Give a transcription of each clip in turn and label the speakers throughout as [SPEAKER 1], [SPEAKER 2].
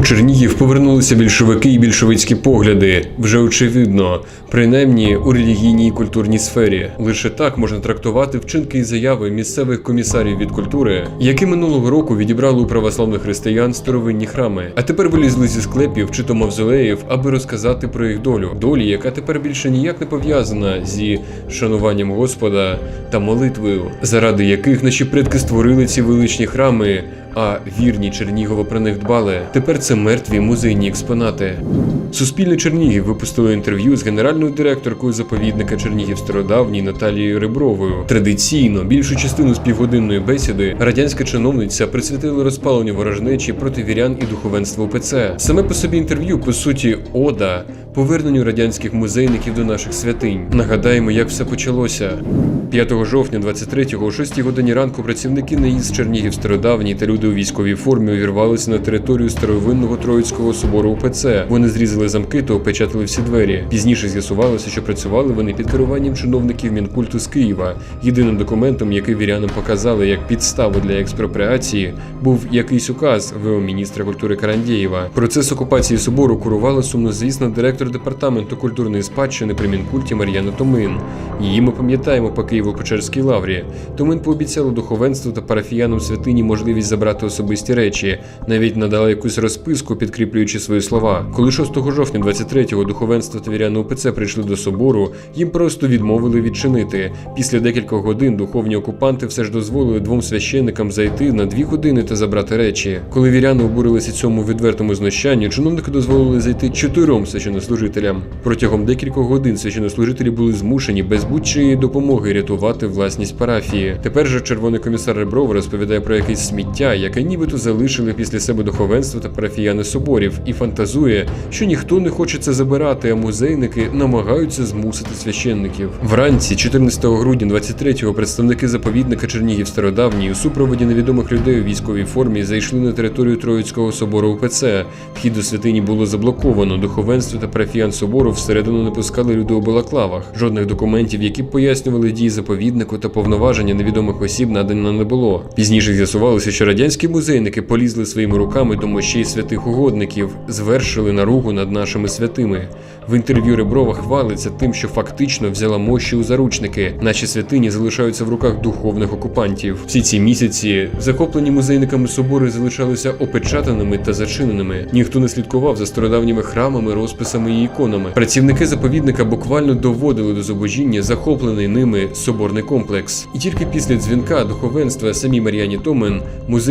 [SPEAKER 1] У Чернігів повернулися більшовики і більшовицькі погляди. Вже очевидно, принаймні у релігійній і культурній сфері. Лише так можна трактувати вчинки і заяви місцевих комісарів від культури, які минулого року відібрали у православних християн старовинні храми, а тепер вилізли зі склепів чи то мавзолеїв, аби розказати про їх долю. Долі, яка тепер більше ніяк не пов'язана зі шануванням Господа та молитвою, заради яких наші предки створили ці величні храми. А вірні Чернігова про них дбали. Тепер це мертві музейні експонати. Суспільне Чернігів випустило інтерв'ю з генеральною директоркою заповідника Чернігів Стародавній Наталією Ребровою. Традиційно більшу частину співгодинної бесіди радянська чиновниця присвятила розпаленню ворожнечі проти вірян і духовенства УПЦ. Саме по собі інтерв'ю, по суті, ода поверненню радянських музейників до наших святинь. Нагадаємо, як все почалося. 5 жовтня 23-го о 6 годині ранку працівники НАІЗ Чернігів Стародавній та люди у військовій формі увірвалися на територію старовинного Троїцького собору УПЦ. Вони зрізали замки та опечатали всі двері. Пізніше з'ясувалося, що працювали вони під керуванням чиновників Мінкульту з Києва. Єдиним документом, який вірянам показали як підставу для експропріації, був якийсь указ ВО міністра культури Карандєєва. Процес окупації собору курувала сумнозвісна директор департаменту культурної спадщини при Мінкульті Мар'яна Томин. Її ми пам'ятаємо по Києво-Печерській лаврі. Томин пообіцяла духовенству та парафіянам святині можливість забрати особисті речі, навіть надала якусь розписку, підкріплюючи свої слова. Коли 6 жовтня 23-го духовенство та віряни УПЦ прийшли до собору, їм просто відмовили відчинити. Після декількох годин духовні окупанти все ж дозволили двом священникам зайти на дві години та забрати речі. Коли віряни обурилися цьому відвертому знущанню, чиновники дозволили зайти чотирьом священнослужителям. Протягом декількох годин священнослужителі були змушені без будь-чиєї допомоги рятувати власність парафії. Тепер же червоний комісар Ребров розповідає про якесь сміття, яке нібито залишили після себе духовенство та парафіяни соборів, і фантазує, що ніхто не хоче це забирати, а музейники намагаються змусити священників. Вранці, 14 грудня 23-го, представники заповідника Чернігів Стародавній у супроводі невідомих людей у військовій формі зайшли на територію Троїцького собору УПЦ. Вхід до святині було заблоковано. Духовенство та парафіян собору всередину не пускали люди у балаклавах. Жодних документів, які б пояснювали дії заповіднику та повноваження невідомих осіб, надано не було. Пізніше з'ясувалося, що радянські музейники полізли своїми руками до мощей святих угодників, звершили наругу над нашими святими. В інтерв'ю Реброва хвалиться тим, що фактично взяла мощі у заручники. Наші святині залишаються в руках духовних окупантів. Всі ці місяці захоплені музейниками собори залишалися опечатаними та зачиненими. Ніхто не слідкував за стародавніми храмами, розписами і іконами. Працівники заповідника буквально доводили до зубожіння захоплений ними соборний комплекс. І тільки після дзвінка духовенства самі Мар'яні Томен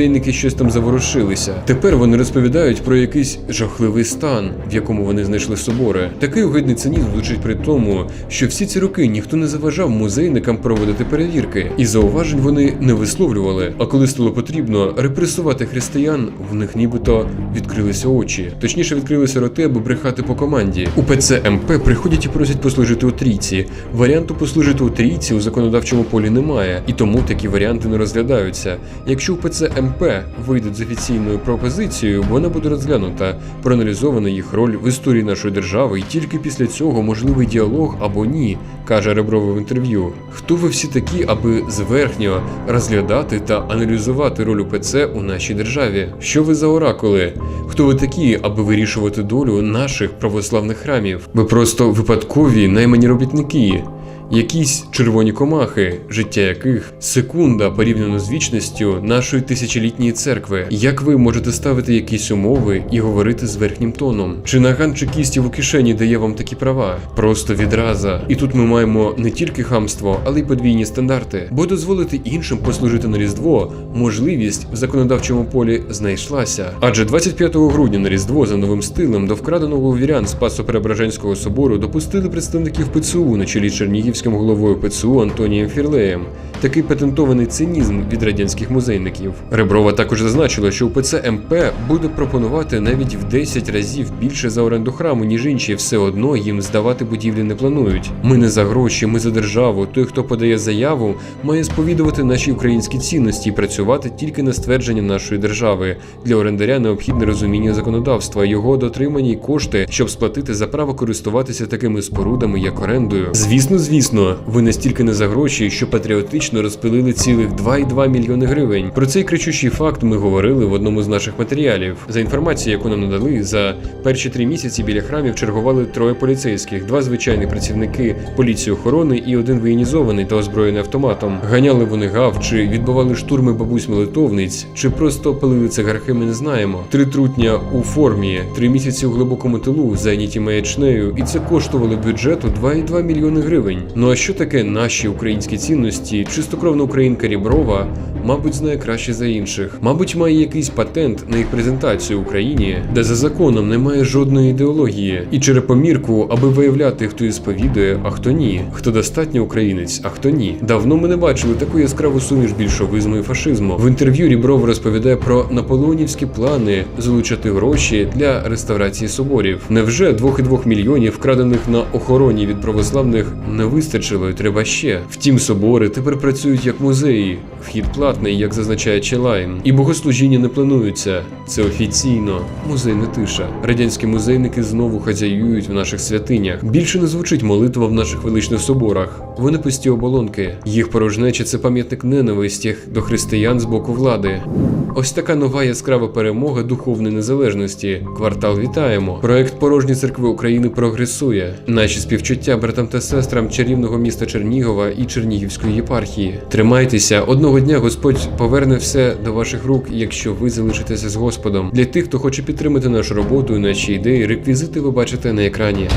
[SPEAKER 1] музейники щось там заворушилися. Тепер вони розповідають про якийсь жахливий стан, в якому вони знайшли собори. Такий огидний цинізм звучить при тому, що всі ці роки ніхто не заважав музейникам проводити перевірки, і зауважень вони не висловлювали. А коли стало потрібно репресувати християн, в них нібито відкрилися очі. Точніше, відкрилися роти, аби брехати по команді. У ПЦ МП приходять і просять послужити у трійці. Варіанту послужити у трійці у законодавчому полі немає, і тому такі варіанти не розглядаються. Якщо у ПЦ МП вийдуть з офіційною пропозицією, вона буде розглянута, проаналізована їх роль в історії нашої держави, і тільки після цього можливий діалог або ні, каже Реброва в інтерв'ю. Хто ви всі такі, аби зверхньо розглядати та аналізувати роль УПЦ у нашій державі? Що ви за оракули? Хто ви такі, аби вирішувати долю наших православних храмів? Ви просто випадкові наймані робітники. Якісь червоні комахи, життя яких секунда порівняно з вічністю нашої тисячолітньої церкви. Як ви можете ставити якісь умови і говорити з верхнім тоном? Чи наган чекістів у кишені дає вам такі права? Просто відраза. І тут ми маємо не тільки хамство, але й подвійні стандарти. Бо дозволити іншим послужити на різдво можливість в законодавчому полі знайшлася. Адже 25 грудня на різдво за новим стилем до вкраденого вірян Спасо-Преображенського собору допустили представників ПЦУ на чолі Чернігівським головою ПЦУ Антонієм Фірлеєм. Такий патентований цинізм від радянських музейників. Реброва також зазначила, що УПЦ МП буде пропонувати навіть в 10 разів більше за оренду храму, ніж інші, все одно їм здавати будівлі не планують. Ми не за гроші, ми за державу. Той, хто подає заяву, має сповідувати наші українські цінності і працювати тільки на ствердження нашої держави. Для орендаря необхідне розуміння законодавства, його дотримання і кошти, щоб сплатити за право користуватися такими спорудами, як орендою. Звісно, звісно. Звісно, ви настільки не за гроші, що патріотично розпилили цілих 2,2 мільйони гривень. Про цей кричущий факт ми говорили в одному з наших матеріалів. За інформацією, яку нам надали, за перші три місяці біля храмів чергували троє поліцейських, два звичайні працівники поліції охорони і один воєнізований та озброєний автоматом. Ганяли вони гав, чи відбували штурми бабусь молитовниць, чи просто палили цигарки, ми не знаємо. Три трутня у формі, три місяці у глибокому тилу, зайняті маячнею, і це коштувало бюджету 2,2 мільйони гривень. Ну а що таке наші українські цінності? Чистокровна українка Ріброва, мабуть, знає краще за інших. Мабуть, має якийсь патент на їх презентацію Україні, де за законом немає жодної ідеології, і черепомірку, аби виявляти, хто і сповідує, а хто ні, хто достатньо українець, а хто ні. Давно ми не бачили таку яскраву суміш більшовизму і фашизму. В інтерв'ю Рібров розповідає про наполеонівські плани залучати гроші для реставрації соборів. Невже 2,2 мільйонів, вкрадених на охороні від православних, не вистачило і треба ще? Втім, собори тепер працюють як музеї. Вхід платний, як зазначає Челайн. І богослужіння не плануються. Це офіційно. Музейна тиша. Радянські музейники знову хазяюють в наших святинях. Більше не звучить молитва в наших величних соборах. Вони пусті оболонки. Їх порожнеча це пам'ятник ненависті до християн з боку влади. Ось така нова яскрава перемога духовної незалежності. Квартал вітаємо. Проект Порожні церкви України прогресує. Наші співчуття братам та сестрам чарівного міста Чернігова і Чернігівської єпархії. Тримайтеся, одного дня Господь поверне все до ваших рук, якщо ви залишитеся з Господом. Для тих, хто хоче підтримати нашу роботу і наші ідеї, реквізити ви бачите на екрані.